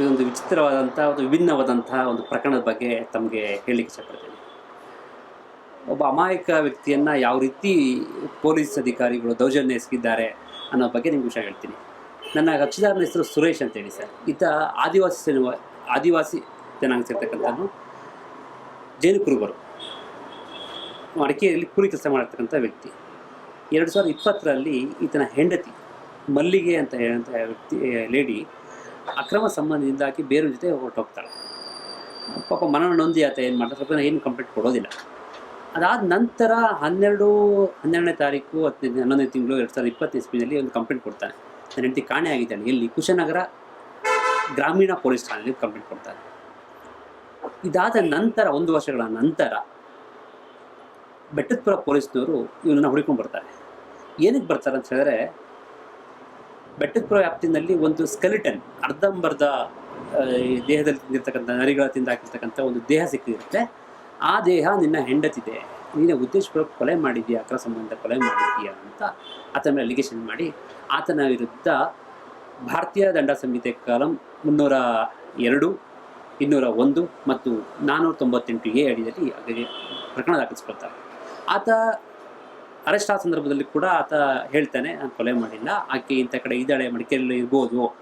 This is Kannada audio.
ಇದೊಂದು ವಿಚಿತ್ರವಾದಂಥ, ಒಂದು ವಿಭಿನ್ನವಾದಂತಹ ಒಂದು ಪ್ರಕರಣದ ಬಗ್ಗೆ ತಮಗೆ ಹೇಳಲಿಕ್ಕೆ ಇಷ್ಟಪಡ್ತೀನಿ. ಒಬ್ಬ ಅಮಾಯಕ ವ್ಯಕ್ತಿಯನ್ನು ಯಾವ ರೀತಿ ಪೊಲೀಸ್ ಅಧಿಕಾರಿಗಳು ದೌರ್ಜನ್ಯ ಎಸಗಿದ್ದಾರೆ ಅನ್ನೋ ಬಗ್ಗೆ ನಿಮ್ಗೆ ವಿಷಯ ಹೇಳ್ತೀನಿ. ನನ್ನ ಕಕ್ಷಿದಾರನ ಹೆಸರು ಸುರೇಶ್ ಅಂತೇಳಿ ಸರ್. ಈತ ಆದಿವಾಸಿ ಜನ ಆದಿವಾಸಿ ಜನಾಂಗ ಸೇರ್ತಕ್ಕಂಥದ್ದು. ಜೈನು ಕುರುಬರು ಮಡಿಕೇರಿಯಲ್ಲಿ ಕೂಲಿ ಕೆಲಸ ಮಾಡಿರ್ತಕ್ಕಂಥ ವ್ಯಕ್ತಿ. ಎರಡು ಸಾವಿರದ ಇಪ್ಪತ್ತರಲ್ಲಿ ಈತನ ಹೆಂಡತಿ ಮಲ್ಲಿಗೆ ಅಂತ ಹೇಳಂತ ವ್ಯಕ್ತಿ, ಲೇಡಿ ಅಕ್ರಮ ಸಂಬಂಧದಿಂದಾಗಿ ಬೇರೆ ಜೊತೆ ಹೊರಟೋಗ್ತಾಳೆ ಪಾಪ ಮನ ನೊಂದಿ ಆತ ಏನು ಮಾಡ್ತಾರೆ? ಸ್ವಲ್ಪ ಏನು ಕಂಪ್ಲೇಂಟ್ ಕೊಡೋದಿಲ್ಲ. ಅದಾದ ನಂತರ ಹನ್ನೆರಡು, ಹನ್ನೆರಡನೇ ತಾರೀಕು, ಹತ್ತನೇ, ಹನ್ನೊಂದನೇ ತಿಂಗಳು, ಎರಡು ಸಾವಿರದ ಇಪ್ಪತ್ತು ಇಸ್ವಿನಲ್ಲಿ ಒಂದು ಕಂಪ್ಲೇಂಟ್ ಕೊಡ್ತಾನೆ. ನನ್ನ ಹೆಂಡತಿ ಕಾಣೆ ಆಗಿದ್ದಾಳೆ. ಎಲ್ಲಿ? ಕುಶನಗರ ಗ್ರಾಮೀಣ ಪೊಲೀಸ್ ಠಾಣೆಯಲ್ಲಿ ಕಂಪ್ಲೇಂಟ್ ಕೊಡ್ತಾರೆ ಇದಾದ ನಂತರ, ಒಂದು ವರ್ಷಗಳ ನಂತರ ಬೆಟ್ಟದಪುರ ಪೊಲೀಸ್ನವರು ಇವನನ್ನು ಹುಡುಕೊಂಡು ಬರ್ತಾರೆ. ಏನಕ್ಕೆ ಬರ್ತಾರೆ ಅಂತ ಹೇಳಿದ್ರೆ ಬೆಟ್ಟದಪುರ ವ್ಯಾಪ್ತಿನಲ್ಲಿ ಒಂದು ಸ್ಕೆಲಿಟನ್ ಅರ್ಧಂಬರ್ಧ ದೇಹದಲ್ಲಿ ತಿಂದಿರ್ತಕ್ಕಂಥ ನರಿಗಳ ತಿಂದಾಕಿರ್ತಕ್ಕಂಥ ಒಂದು ದೇಹ ಸಿಕ್ಕಿರುತ್ತೆ. ಆ ದೇಹ ನಿನ್ನ ಹೆಂಡತಿದೆ. ನೀನು ಉದ್ದೇಶಪೂರ್ವಕ ಕೊಲೆ ಮಾಡಿದ್ಯಾ? ಅಕ್ರ ಸಂಬಂಧ ಕೊಲೆ ಮಾಡಿದ್ಯಾ ಅಂತ ಆತನ ಮೇಲೆ ಅಲಿಗೇಷನ್ ಮಾಡಿ, ಆತನ ವಿರುದ್ಧ ಭಾರತೀಯ ದಂಡ ಸಂಹಿತೆ ಕಾಲಂ ಮುನ್ನೂರ ಎರಡು, ಇನ್ನೂರ ಒಂದು ಮತ್ತು ನಾನ್ನೂರ ತೊಂಬತ್ತೆಂಟು ಎ ಅಡಿಯಲ್ಲಿ ಪ್ರಕರಣ ದಾಖಲಿಸ್ಕೊಳ್ತಾರೆ. ಆತ ಅರೆಸ್ಟ್ ಆದ ಸಂದರ್ಭದಲ್ಲಿ ಕೂಡ ಆತ ಹೇಳ್ತಾನೆ, ನಾನು ಕೊಲೆ ಮಾಡಿಲ್ಲ. ಆಕೆ ಇಂಥ ಕಡೆ ಇದ್ದಾಳೆ, ಮಡಿಕೇರಿಯಲ್ಲಿ ಇರ್ಬೋದು.